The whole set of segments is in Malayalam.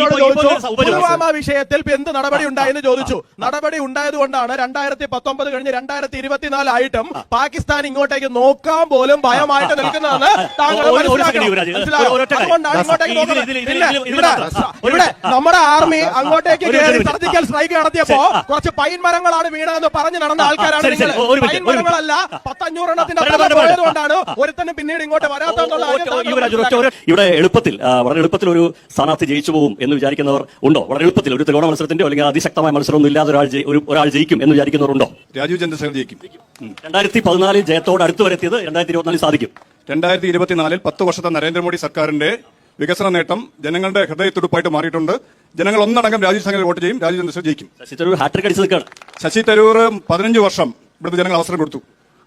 ഇപ്പോൾ ചോദിച്ചു. പുൽവാമ വിഷയത്തിൽ എന്ത് നടപടി ഉണ്ടായെന്ന് ചോദിച്ചു. നടപടി ഉണ്ടായതുകൊണ്ടാണ് രണ്ടായിരത്തി പത്തൊമ്പത് കഴിഞ്ഞ് രണ്ടായിരത്തി ഇരുപത്തിനാലായിട്ടും പാകിസ്ഥാൻ ഇങ്ങോട്ടേക്ക് നോക്കാൻ പോലും ഭയമായിട്ട് നിൽക്കുന്നതെന്ന് താങ്കൾ ഇവിടെ. നമ്മുടെ ആർമി അങ്ങോട്ടേക്ക് കയറി സർജിക്കൽ സ്ട്രൈക്ക് നടത്തിയപ്പോ കുറച്ച് പൈൻ മരങ്ങളാണ് വീണതെന്ന് പറഞ്ഞു നടന്ന ആൾക്കാരാണ്. നിങ്ങൾ പൈൻ. മരങ്ങളല്ല പത്തഞ്ഞൂറെണ്ണത്തിന്റെ പറയട്ടെ, അപ്പുറം പറയട്ടെ. പോയത് ഒരുത്തനും പിന്നീട് ഇങ്ങോട്ട് വരാത്ത ഇവിടെ എളുപ്പത്തിൽ വളരെ എളുപ്പത്തിൽ ഒരു സ്ഥാനാർത്ഥി ജയിച്ചു പോകും എന്ന് വിചാരിക്കുന്നവർ ഉണ്ടോ? വളരെ എളുപ്പത്തിൽ ഒരു ത്രികോണ മത്സരത്തിന്റെ അല്ലെങ്കിൽ അതിശക്തമായ മത്സരമൊന്നും ഇല്ലാതെ ഒരാൾ ഒരു ഒരാൾ ജയിക്കും എന്ന് വിചാരിക്കുന്നവരുണ്ടോ രാജീവ് ചന്ദ്രശേഖർ ജയിക്കും. രണ്ടായിരത്തി പതിനാലിൽ ജയത്തോട് അടുത്ത് വരെത്തിയത് രണ്ടായിരത്തി ഇരുപത്തിനാലിൽ സാധിക്കും. രണ്ടായിരത്തി ഇരുപത്തിനാലിൽ പത്ത് വർഷത്തെ നരേന്ദ്രമോദി സർക്കാരിന്റെ വികസന നേട്ടം ജനങ്ങളുടെ ഹൃദയത്തുടുപ്പായിട്ട് മാറിയിട്ടുണ്ട്. ജനങ്ങൾ ഒന്നടങ്കം രാജീവ് സംഘം വോട്ട് ചെയ്യും രാജീവ് ചന്ദ്രശേഖർ ജയിക്കും. ശശി തരൂർ ഹാട്രിക് അടിച്ചു നിൽക്കുകയാണ്. ശശി തരൂർ പതിനഞ്ച് വർഷം ഇവിടുത്തെ ജനങ്ങൾ അവസരം കൊടുത്തു.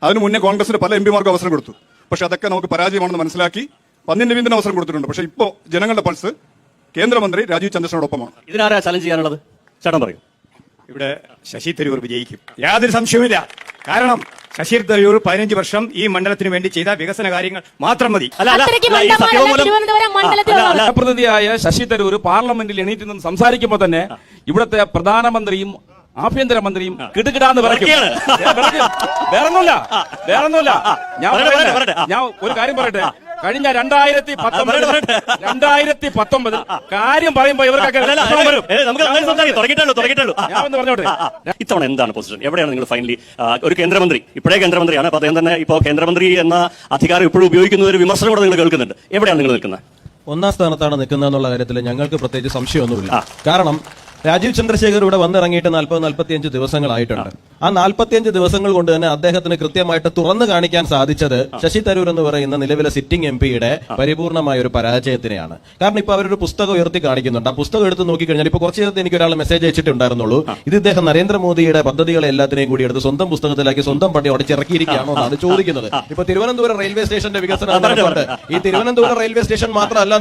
അതിനു മുന്നേ കോൺഗ്രസിന് പല എം പിമാർക്കും അവസരം കൊടുത്തു. പക്ഷെ അതൊക്കെ നമുക്ക് പരാജയമാണെന്ന് മനസ്സിലാക്കി പന്നിന്റെ വീന്തിന് അവസരം കൊടുത്തിട്ടുണ്ട്. പക്ഷെ ഇപ്പോ ജനങ്ങളുടെ പൾസ് കേന്ദ്രമന്ത്രി രാജീവ് ചന്ദ്രശനോടൊപ്പമാണ് ഇതിനാരാ ചലഞ്ച് ചെയ്യാനുള്ളത്? ചേട്ടൻ പറയും. ഇവിടെ ശശി തരൂർ വിജയിക്കും. യാതൊരു സംശയവുമില്ല. കാരണം ശശി തരൂർ പതിനഞ്ച് വർഷം ഈ മണ്ഡലത്തിന് വേണ്ടി ചെയ്ത വികസന കാര്യങ്ങൾ മാത്രം മതി. പ്രതിനിധിയായ ശശി തരൂർ പാർലമെന്റിൽ എണീറ്റ് നിന്ന് സംസാരിക്കുമ്പോൾ തന്നെ ഇവിടുത്തെ പ്രധാനമന്ത്രിയും ആഭ്യന്തരമന്ത്രിയും കിടുകിടാന്ന് വിറയ്ക്കും. വേറൊന്നുമില്ല. വേറൊന്നുമില്ല. ഞാൻ. ഞാൻ ഒരു കാര്യം പറയട്ടെ. കഴിഞ്ഞ രണ്ടായിരത്തി പത്തൊമ്പത്. രണ്ടായിരത്തി പത്തൊമ്പതിൽ കാര്യം പറയുമ്പോ ഇവർക്കൊക്കെ. ഇത്തവണ എന്താണ് പൊസിഷൻ എവിടെയാണ് നിങ്ങൾ ഫൈനലി ഒരു കേന്ദ്രമന്ത്രി? ഇപ്പോഴേ കേന്ദ്രമന്ത്രിയാണ്. അപ്പൊ അദ്ദേഹം തന്നെ ഇപ്പോ കേന്ദ്രമന്ത്രി എന്ന അധികാരം ഇപ്പോഴും ഉപയോഗിക്കുന്ന ഒരു വിമർശനം കൂടെ നിങ്ങൾ കേൾക്കുന്നുണ്ട്. എവിടെയാണ് നിങ്ങൾ നിൽക്കുന്നത്? ഒന്നാം സ്ഥാനത്താണ് നിൽക്കുന്നത് എന്നുള്ള കാര്യത്തിൽ ഞങ്ങൾക്ക് പ്രത്യേകിച്ച് സംശയമൊന്നുമില്ല. കാരണം രാജീവ് ചന്ദ്രശേഖർ ഇവിടെ വന്നിറങ്ങിയിട്ട് നാൽപ്പത് നാൽപ്പത്തിയഞ്ച് ദിവസങ്ങളായിട്ടുണ്ട്. ആ നാൽപ്പത്തിയഞ്ച് ദിവസങ്ങൾ കൊണ്ട് തന്നെ അദ്ദേഹത്തിന് കൃത്യമായിട്ട് തുറന്നു കാണിക്കാൻ സാധിച്ചത് ശശി തരൂർ എന്ന് പറയുന്ന നിലവിലെ സിറ്റിംഗ് എം പിയുടെ പരിപൂർണമായ ഒരു പരാജയത്തിനെയാണ്. കാരണം ഇപ്പൊ അവരൊരു പുസ്തകം ഉയർത്തി കാണിക്കുന്നുണ്ട്. ആ പുസ്തകം എടുത്ത് നോക്കിക്കഴിഞ്ഞാൽ ഇപ്പൊ കുറച്ച് നേരത്തെ എനിക്ക് ഒരാൾ മെസ്സേജ് അയച്ചിട്ടുണ്ടായിരുന്നുള്ളൂ. ഇത് ഇദ്ദേഹം നരേന്ദ്രമോദിയുടെ പദ്ധതികളെ എല്ലാത്തിനെയും കൂടി എടുത്ത് സ്വന്തം പുസ്തകത്തിലാക്കി സ്വന്തം പണി ഉടച്ചിറക്കിയിരിക്കുകയാണോ എന്നാണ് ചോദിക്കുന്നത്. ഇപ്പൊ തിരുവനന്തപുരം റെയിൽവേ സ്റ്റേഷന്റെ വികസനം ഈ തിരുവനന്തപുരം റെയിൽവേ സ്റ്റേഷൻ മാത്രമല്ല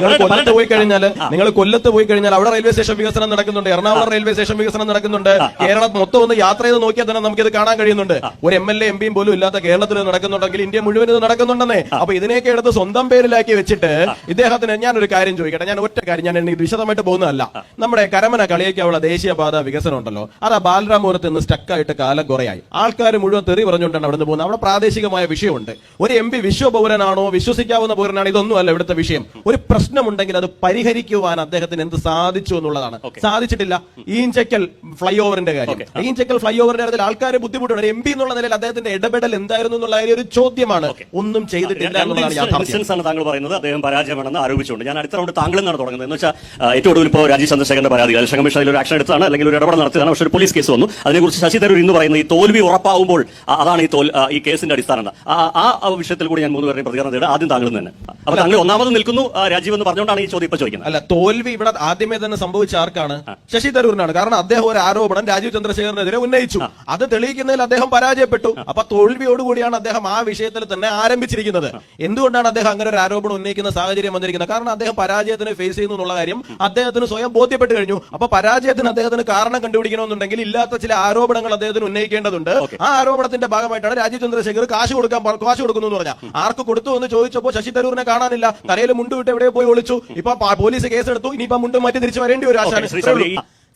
നിങ്ങൾ കൊല്ലത്ത് പോയി കഴിഞ്ഞാൽ നിങ്ങൾ കൊല്ലത്ത് പോയി കഴിഞ്ഞാൽ അവിടെ റെയിൽവേ സ്റ്റേഷൻ വികസനം നടക്കുന്നുണ്ട് എറണാകുളം റെയിൽവേ സ്റ്റേഷൻ വികസനം നടക്കുന്നുണ്ട് കേരളം മൊത്തം ഒന്ന് യാത്ര ചെയ്ത് നോക്കിയാൽ തന്നെ നമുക്കിത് കാണാൻ കഴിയുന്നുണ്ട്. ഒരു എം എൽ എ എം പിയും പോലും ഇല്ലാത്ത കേരളത്തിൽ നടക്കുന്നുണ്ടെങ്കിൽ ഇന്ത്യ മുഴുവൻ ഇത് നടക്കുന്നുണ്ടെന്നേ. അപ്പൊ ഇതിനെയൊക്കെ എടുത്ത് സ്വന്തം പേരിലാക്കി വെച്ചിട്ട് ഇദ്ദേഹത്തിന് ഞാൻ ഒരു കാര്യം ചോദിക്കട്ടെ. ഞാൻ ഒറ്റ കാര്യം ഞാൻ എനിക്ക് വിശദമായിട്ട് പോകുന്നതല്ല. നമ്മുടെ കരമന കളിയേക്കാവുള്ള ദേശീയപാത വികസനം ഉണ്ടല്ലോ. അത് ആ ബാലരാമപുരത്ത് നിന്ന് സ്റ്റക്കായിട്ട് കാലം കുറയായി. ആൾക്കാർ മുഴുവൻ തെറി പറഞ്ഞുകൊണ്ടാണ് അവിടെ നിന്ന് പോകുന്നത്. അവിടെ പ്രാദേശികമായ വിഷയമുണ്ട്. ഒരു എം പി വിശ്വപൗരനാണോ വിശ്വസിക്കാവുന്ന പൗരനാണോ ഇതൊന്നും അല്ല ഇവിടുത്തെ വിഷയം. ഒരു പ്രശ്നമുണ്ടെങ്കിൽ അത് പരിഹരിക്കുവാൻ അദ്ദേഹത്തിന് എന്ത് സാധിച്ചു എന്നുള്ളതാണ്. സാധിച്ചിട്ടില്ല. ഈഞ്ചക്കൽ ഫ്ലൈ ഓവറിന്റെ കാര്യം. ഈഞ്ചക്കൽ ഫ്ലൈ ഓവറിന്റെ കാര്യത്തിൽ ആൾക്കാർ ബുദ്ധിമുട്ടുണ്ട് എം പി എന്നുള്ള നിലയിൽ അദ്ദേഹത്തിന്റെ ഇടപെടൽ എന്തായിരുന്നു എന്നുള്ള കാര്യം ഒരു ചോദ്യമാണ്. ഒന്നും ചെയ്തിട്ടില്ല എന്നുള്ളതാണ് യാഥാർത്ഥ്യം. ആണ് താങ്കൾ പറയുന്നത്. അദ്ദേഹം പരാജയമാണെന്ന് ആരോപിച്ചുകൊണ്ട്. ഞാൻ അടുത്ത റൗണ്ട് താങ്കളിൽ നിന്നാണ് തുടങ്ങുന്നത്. എന്ന് വെച്ചാൽ ഏറ്റവും ഒടുവിൽ ഇപ്പോൾ രാജീവ് ചന്ദ്രശേഖരന്റെ പരാതി. ഇലക്ഷൻ കമ്മീഷൻ അതിൽ ഒരു ആക്ഷൻ എടുത്തതാണ്. അല്ലെങ്കിൽ ഒരു ഇടപെടൽ നടത്തിയതാണ്. പക്ഷേ ഒരു പോലീസ് കേസ് വന്നു. അതിനെക്കുറിച്ച് ശശി തരൂർ ഇന്ന് പറയുന്നത് ഈ തോൽവി ഉറപ്പാകുമ്പോൾ അതാണ് ഈ തോൽ ഈ കേസിന്റെ അടിസ്ഥാനം ആ വിഷയത്തിൽ കൂടി ഞാൻ മൂന്ന് പേരുടെയും പ്രതികരണം തേടും. ആദ്യം താങ്കൾ തന്നെ. അപ്പൊ താങ്കൾ ഒന്നാമത് നിൽക്കുന്നു രാജീവ് എന്ന് പറഞ്ഞുകൊണ്ടാണ് ഈ ചോദ്യം ഇപ്പൊ ചോദിക്കുന്നത്. അല്ല തോൽവി ഇവിടെ ആദ്യമേ തന്നെ സംഭവിച്ച ആർക്കാണ്? ശശി തരൂരിനാണ്. കാരണം അദ്ദേഹം ഒരു ആരോപണം രാജീവ് ചന്ദ്രശേഖരനെതിരെ ഉന്നയിച്ചു. അത് തെളിയിക്കുന്നതിൽ അദ്ദേഹം പരാജയപ്പെട്ടു. അപ്പൊ തോൽവിയോടുകൂടിയാണ് അദ്ദേഹം ആ വിഷയത്തിൽ തന്നെ ആരംഭിച്ചിരിക്കുന്നത്. എന്തുകൊണ്ടാണ് അദ്ദേഹം അങ്ങനെ ഒരു ആരോപണം ഉന്നയിക്കുന്ന സാഹചര്യം വന്നിരിക്കുന്നത്? കാരണം അദ്ദേഹം പരാജയത്തിന് ഫേസ് ചെയ്യുന്നു എന്നുള്ള കാര്യം അദ്ദേഹത്തിന് സ്വയം ബോധ്യപ്പെട്ട് കഴിഞ്ഞു. അപ്പൊ പരാജയത്തിന് അദ്ദേഹത്തിന് കാരണം കണ്ടുപിടിക്കണമെന്നുണ്ടെങ്കിൽ ഇല്ലാത്ത ചില ആരോപണങ്ങൾ അദ്ദേഹത്തിന് ഉന്നയിക്കേണ്ടതുണ്ട്. ആ ആരോപണത്തിന്റെ ഭാഗമായിട്ടാണ് രാജീവ് ചന്ദ്രശേഖർ കാശ് കൊടുക്കാൻ കാശ് കൊടുക്കുന്നു എന്ന് പറഞ്ഞാൽ ആർക്ക് കൊടുത്തു എന്ന് ചോദിച്ചപ്പോൾ ശശി തരൂരിനെ കാണാനില്ല. തലയിൽ മുണ്ട് വിട്ട് എവിടെ പോയി ഒളിച്ചു. ഇപ്പൊ പോലീസ് കേസെടുത്തു. ഇനിയിപ്പോ മുണ്ട് മാറ്റി തിരിച്ചു വരേണ്ടി ഒരു ആശാന.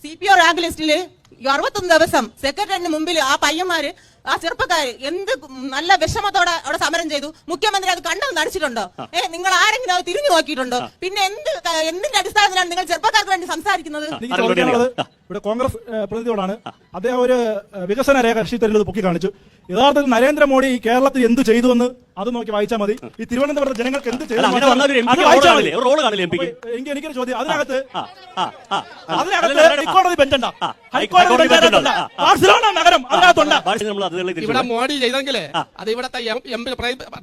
സി പി ഒ റാങ്ക് ലിസ്റ്റിൽ അറുപത്തൊന്ന് ദിവസം സെക്രട്ടറിന് മുമ്പിൽ ആ പയ്യന്മാര് ആ ചെറുപ്പക്കാര് എന്ത് നല്ല വിഷമത്തോടെ അവിടെ സമരം ചെയ്തു. മുഖ്യമന്ത്രി അത് കണ്ടു? നടിച്ചിട്ടുണ്ടോ? ഏ നിങ്ങൾ ആരെങ്കിലും അത് തിരിഞ്ഞു നോക്കിയിട്ടുണ്ടോ? പിന്നെ എന്ത് എന്തിന്റെ അടിസ്ഥാനത്തിലാണ് നിങ്ങൾ ചെറുപ്പക്കാർക്ക് വേണ്ടി സംസാരിക്കുന്നത്? ഇവിടെ കോൺഗ്രസ് പ്രതിനിധിയോടാണ്. അദ്ദേഹം ഒരു വികസന രേഖ തരൂർ പൊക്കി കാണിച്ചു യഥാർത്ഥത്തിൽ നരേന്ദ്രമോദി ഈ കേരളത്തിൽ എന്ത് ചെയ്തു എന്ന് അത് നോക്കി വായിച്ചാൽ മതി. ഈ തിരുവനന്തപുരത്തെ ജനങ്ങൾക്ക് എന്ത് ചെയ്തു അത് എനിക്ക് എനിക്കൊരു ചോദ്യം. അതിനകത്ത് അതിനകത്ത് ഹൈക്കോടതി ബെഞ്ചുണ്ട. ഹൈക്കോടതി. ബാഴ്സലോണ നഗരം അതിനകത്തുണ്ട്. ഇവിടെ മോഡി ചെയ്തെങ്കിലേ അത് ഇവിടത്തെ എം പി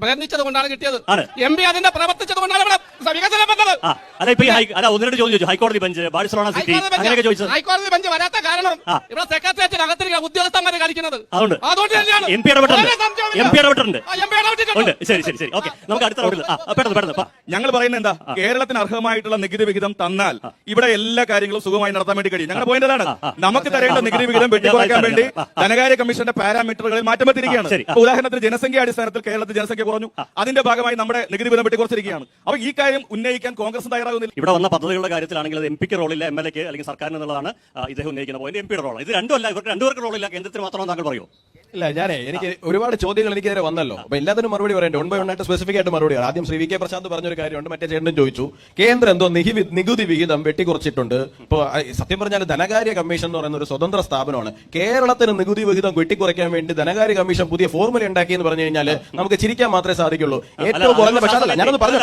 പ്രയത്നിച്ചത് കൊണ്ടാണ് കിട്ടിയത്. എം പി അതിന്റെ പ്രവർത്തിച്ചത് കൊണ്ടാണ് ഇവിടെ വികസനം വന്നത് ആ അല്ല ഇപ്പൊ ഈ ഹൈ- അല്ല ഒന്ന് രണ്ട് ചോദ്യം ചോദിച്ചു. ഹൈക്കോടതി ബെഞ്ച് ബാഴ്സലോണ സിറ്റി ഹൈക്കോടതി ബെഞ്ച്. അങ്ങനെയൊക്കെ ചോദിച്ചത്. ഹൈക്കോടതി ബെഞ്ച് വരാത്ത കാരണം ഇവിടെ സെക്രട്ടറി സെക്രട്ടേറിയറ്റിനകത്തിരിക്കുന്ന ഉദ്യോഗസ്ഥന്മാരെ കാണിക്കുന്നത് അതുകൊണ്ട് അതുകൊണ്ട് തന്നെയാണ് എം പി ഇടപെട്ടിട്ടുണ്ട്. M P. ഉണ്ട്. ശരി ശരി ശരി. ഓക്കെ. നമുക്ക് അടുത്ത റൗണ്ടിൽ പെട്ടെന്ന് പെട്ടെന്ന്. ഞങ്ങൾ പറയുന്നത് എന്താ? കേരളത്തിന് അർഹമായിട്ടുള്ള നികുതി വിഹിതം തന്നാൽ ഇവിടെ എല്ലാ കാര്യങ്ങളും സുഖമായി നടത്താൻ വേണ്ടി കഴിയും. ഞങ്ങളുടെ പോയിന്റ് അതാണ്. നമുക്ക് തരേണ്ട നികുതി വിഹിതം വെട്ടിക്കുറയ്ക്കാൻ വേണ്ടി ധനകാര്യ കമ്മീഷന്റെ പാരാമീറ്ററുകളിൽ മാറ്റം വരുത്തിയിരിക്കുകയാണ് ശരി. ഉദാഹരണത്തിന് ജനസംഖ്യ അടിസ്ഥാനത്തിൽ കേരളത്തിൽ ജനസംഖ്യ കുറഞ്ഞു. അതിന്റെ ഭാഗമായി നമ്മുടെ നികുതി വിഹിതം വെട്ടിക്കുറച്ചിരിക്കുകയാണ്. അപ്പൊ ഈ കാര്യം ഉന്നയിക്കാൻ കോൺഗ്രസ് തയ്യാറാകുന്നില്ല. ഇവിടെ വന്ന പദ്ധതികളുടെ കാര്യത്തിലാണെങ്കിൽ അത് എം പിക്ക് റോളില്ല എം എൽ എക്ക് അല്ലെങ്കിൽ സർക്കാരിന് എന്നുള്ളതാണ് ആ, ഇദ്ദേഹം ഉന്നയിക്കുന്ന പോയിന്റ് എം പിയുടെ റോൾ ഇത് രണ്ടുമല്ല ഇവർക്ക് രണ്ടുപേർക്ക് റോളില്ല കേന്ദ്രത്തിന് മാത്രമാണ് താങ്കൾ പറയോ. ഇല്ല ഞാനേ എനിക്ക് ഒരുപാട് ചോദ്യങ്ങൾ എനിക്ക് നേരെ വന്നല്ലോ അപ്പൊ എല്ലാത്തിനും മറുപടി പറയണ്ടേ വൺ ബൈ വൺ ആയിട്ട് സ്പെസിഫിക് ആയിട്ട് മറുപടി പറയാം. ആദ്യം ശ്രീ വി കെ പ്രശാന്ത് പറഞ്ഞൊരു കാര്യമുണ്ട് മറ്റേ ചേട്ടനും ചോദിച്ചു. കേന്ദ്രം എന്തോ നികുതി നികുതി വിഹിതം വെട്ടിക്കുറച്ചിട്ടുണ്ട്. ഇപ്പൊ സത്യം പറഞ്ഞാൽ ധനകാര്യ കമ്മീഷൻ എന്ന് പറയുന്ന ഒരു സ്വതന്ത്ര സ്ഥാപനമാണ്. കേരളത്തിന് നികുതി വിഹിതം വെട്ടിക്കുറയ്ക്കാൻ വേണ്ടി ധനകാര്യ കമ്മീഷൻ പുതിയ ഫോർമുല ഉണ്ടാക്കി എന്ന് പറഞ്ഞു കഴിഞ്ഞാൽ നമുക്ക് ചിരിക്കാൻ മാത്രമേ സാധിക്കുള്ളൂ. ഏറ്റവും കുറഞ്ഞ പക്ഷേ ഞാനൊന്ന് പറഞ്ഞു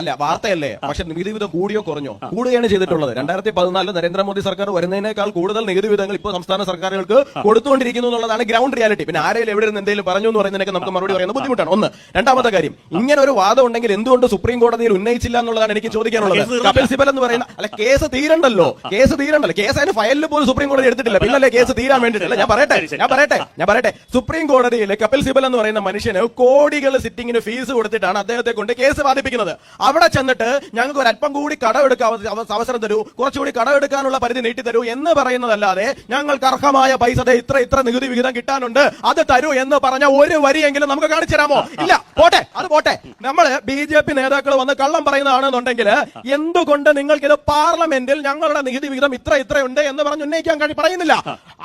അല്ല വാർത്തയല്ലേ. പക്ഷെ നികുതി വിഹിതം കൂടിയോ കുറഞ്ഞോ? കൂടുകയാണ് ചെയ്തിട്ടുള്ളത്. രണ്ടായിരത്തി പതിനാലിൽ നരേന്ദ്രമോദി സർക്കാർ വരുന്നതിനേക്കാൾ കൂടുതൽ നികുതി വിധങ്ങൾ ഇപ്പോൾ സംസ്ഥാന സർക്കാരുകൾക്ക് കൊടുത്തുകൊണ്ടിരിക്കുന്നു എന്നുള്ളതാണ് ഗ്രൗണ്ട് റിയാലിറ്റി പിന്നെ ആരെങ്കിലും എവിടെ നിന്ന് എന്തെങ്കിലും പറഞ്ഞു എന്ന് പറയുന്നതിനൊക്കെ നമുക്ക് മറുപടി പറയുന്നത് ബുദ്ധിമുട്ടാണ്. ഒന്ന്. രണ്ടാമത്തെ കാര്യം ഇങ്ങനെ ഒരു വാദം ഉണ്ടെങ്കിൽ എന്തുകൊണ്ട് സുപ്രീം കോടതിയിൽ ഉന്നയിച്ചില്ല എന്നുള്ളതാണ് എനിക്ക് ചോദിക്കാനുള്ളത്. കപിൽ സിബൽ എന്ന് പറയുന്ന അല്ല കേസ് തീരണ്ടല്ലോ. കേസ് തീരണ്ടല്ലോ. കേസ് അതിന് ഫയലിൽ പോലും സുപ്രീം കോടതി എടുത്തിട്ടില്ല. പിന്നല്ലേ കേസ് തീരാൻ വേണ്ടിയിട്ടില്ല. ഞാൻ പറയട്ടെ. ഞാൻ പറയട്ടെ ഞാൻ പറയട്ടെ. സുപ്രീം കോടതിയിൽ കപിൽ സിബൽ എന്ന് പറയുന്ന മനുഷ്യന് കോടികൾ സിറ്റിംഗിന് ഫീസ് കൊടുത്തിട്ടാണ് അദ്ദേഹത്തെ കൊണ്ട് കേസ് വാദിപ്പിക്കുന്നത് അവിടെ ചെന്നിട്ട് ഞങ്ങൾക്ക് ഒരു അല്പം കൂടി കടമെടുക്കാൻ അവ- അവ- അവസരം തരൂ. കുറച്ചുകൂടി കടമെടുക്കാനുള്ള പരിധി നീട്ടി തരൂ എന്ന് പറയുന്നതല്ലാതെ ഞങ്ങൾക്ക് അർഹമായ പൈസ ഇത്ര ഇത്ര നികുതി വിഹിതം കിട്ടാനുണ്ട് അത് തരൂ എന്ന് പറഞ്ഞ ഒരു വരിയെങ്കിലും നമുക്ക് കാണിച്ചു തരാമോ? ഇല്ല പോട്ടെ അത് പോട്ടെ. നമ്മൾ ബി ജെ പി നേതാക്കൾ വന്ന് കള്ളം പറയുന്നതാണെന്നുണ്ടെങ്കിൽ എന്തുകൊണ്ട് നിങ്ങൾക്ക് ഇത് പാർലമെന്റിൽ ഞങ്ങളുടെ നികുതി വിഹിതം ഇത്ര ഇത്ര ഉണ്ട് എന്ന് പറഞ്ഞ് ഉന്നയിക്കാൻ കഴി പറയുന്നില്ല?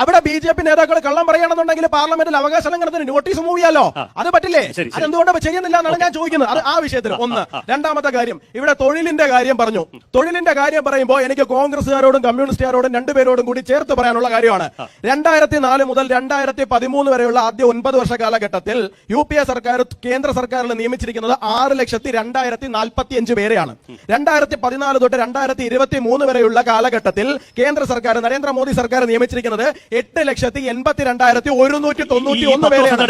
അവിടെ ബി ജെ പി നേതാക്കൾ കള്ളം പറയുകയാണെന്നുണ്ടെങ്കിൽ പാർലമെന്റിൽ അവകാശ ലംഘനത്തിന് നോട്ടീസ് മൂവ് ചെയ്യാലോ? അത് പറ്റില്ലേ. അതെന്തുകൊണ്ട് ചെയ്യുന്നില്ല എന്നാണ് ഞാൻ ചോദിക്കുന്നത്. അത് ആ വിഷയത്തിൽ ഒന്ന്. രണ്ടാമത്തെ കാര്യം ഇവിടെ തൊഴിലിന്റെ കാര്യം പറഞ്ഞു. തൊഴിലിന്റെ കാര്യം പറയുമ്പോൾ എനിക്ക് കോൺഗ്രസുകാരോടും കമ്മ്യൂണിസ്റ്റുകാരോടും രണ്ടുപേരോടും കൂടി ചേർത്ത് പറയാനുള്ള കാര്യമാണ്. രണ്ടായിരത്തി നാല് മുതൽ രണ്ടായിരത്തി പതിമൂന്ന് വരെയുള്ള ആദ്യ ഒൻപത് വർഷ കാലഘട്ടത്തിൽ യു പി എ സർക്കാർ കേന്ദ്ര സർക്കാരിൽ നിയമിച്ചിരിക്കുന്നത് ആറ് ലക്ഷത്തി രണ്ടായിരത്തി നാൽപ്പത്തി അഞ്ച് പേരെയാണ്. രണ്ടായിരത്തി പതിനാല് തൊട്ട് രണ്ടായിരത്തി ഇരുപത്തി മൂന്ന് വരെയുള്ള കാലഘട്ടത്തിൽ കേന്ദ്ര സർക്കാർ നരേന്ദ്രമോദി സർക്കാർ നിയമിച്ചിരിക്കുന്നത് എട്ട് ലക്ഷത്തി എൺപത്തി രണ്ടായിരത്തി ഒരുന്നൂറ്റി തൊണ്ണൂറ്റി ഒന്ന് പേരെയാണ്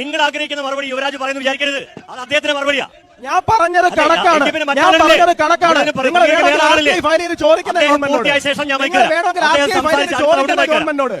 നിങ്ങൾ ആഗ്രഹിക്കുന്ന മറുപടി യുവരാജ് പറയുന്നത് വിചാരിക്കരുത്. അത് അദ്ദേഹത്തിന്റെ മറുപടിയാ. ഞാൻ പറഞ്ഞത് കണക്കാണ്. ഞാൻ? പറഞ്ഞത് കണക്കാണ്. നിങ്ങൾ വേണമെങ്കിൽ ചോദിക്കുന്ന. ഗവൺമെന്റിനോട്